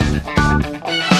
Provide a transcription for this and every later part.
Thank you.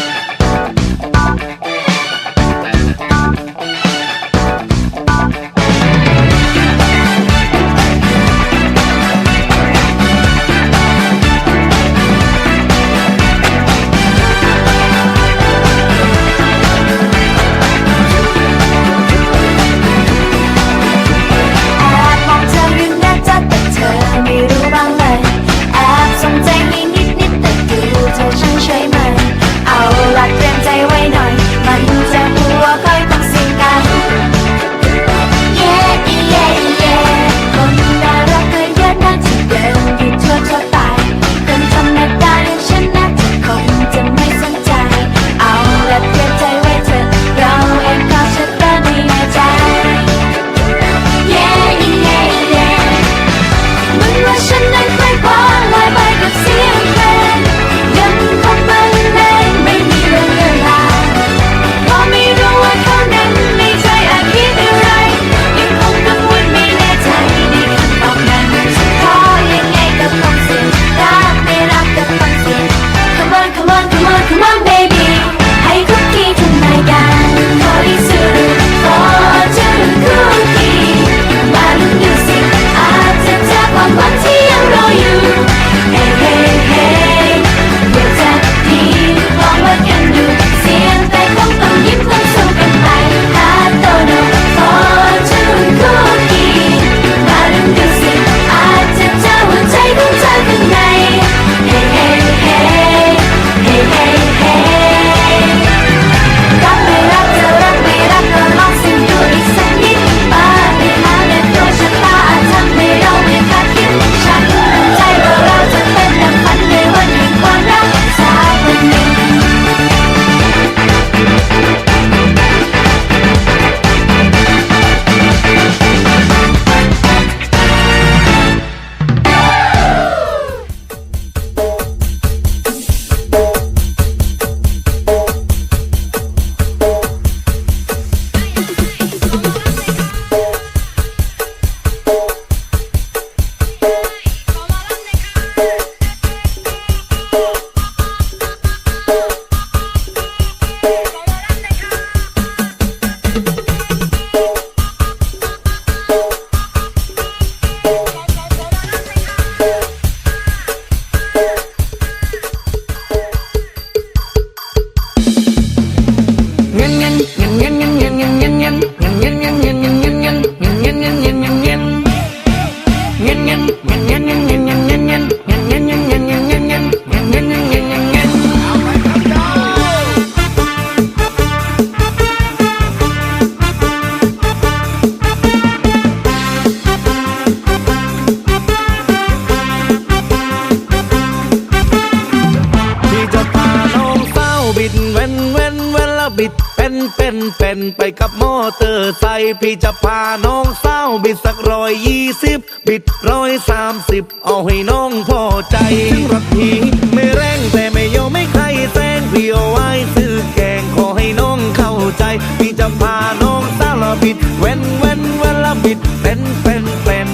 บิด เป็นเป็นเป็นไปกับมอเตอร์ไซค์พี่จะพาน้องสาวบิดสักร้อยยี่สิบบิดร้อยสามสิบเอาให้น้องพอใจถึงรถพี่ไม่แรงแต่ไม่ยอมไม่ใครแซงพี่เอาไว้ซื้อแกงขอให้น้องเข้าใจ พี่จะพาน้องสาวแล้วบิดเว้นเว้นเว้นล้วบิดเป็นเป็นเป็น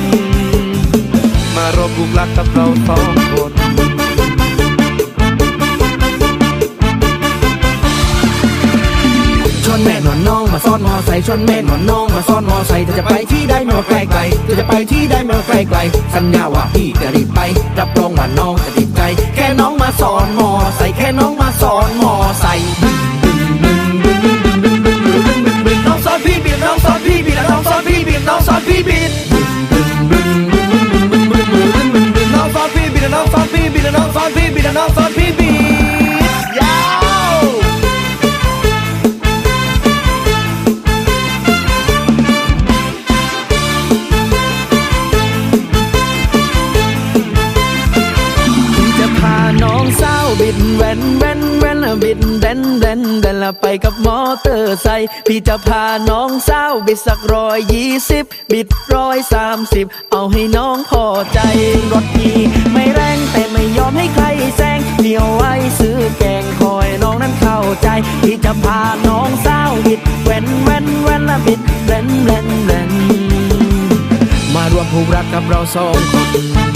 มารวมกลุ่มรักกับเราสองคน ใส่ชวนแม่นอนน้องมาซ้อนมอใส่เธอจะไปที่ได้ไม่ว่าไกลไกลเธอจะไปที่ได้ไม่ว่าไกลไกลสัญญาว่าพี่จะรีบไปรับรองว่าน้องจะติดใจ แค่น้องมาสอนมอใส่แค่น้องมาสอนมอใส่น้องสอนพี่บีบน้องสอนพี่บีบน้องสอนพี่บีบน้องสอนพี่บีบ เดนละไปกับมอเตอร์ไซค์พี่จะพาน้องสาวบิดสักร้อยยี่สิบบิดร้อยสามสิบเอาให้น้องพอใจรถพี่ไม่แรงแต่ไม่ยอมให้ใครแซงเดียวไว้ซื้อแกงคอยน้องนั้นเข้าใจ พี่จะพาน้องสาวบิดแว่นแว่นแว่นละบิดเดนเดนเดนมารวมผูกรักกับเราสองคน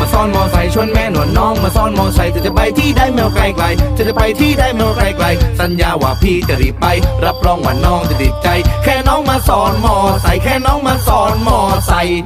มาซ่อนมอไซค์ชวนแม่หนวดน้องมาซ่อนมอไซค์จะจะไปที่ได้แมวไกลไกลจะจะไปที่ได้แมวไกลไกลสัญญาว่าพี่จะรีบไป รับรองว่าน้องจะติดใจ แค่น้องมาสอนมอไซค์แค่น้องมาสอนมอไซค์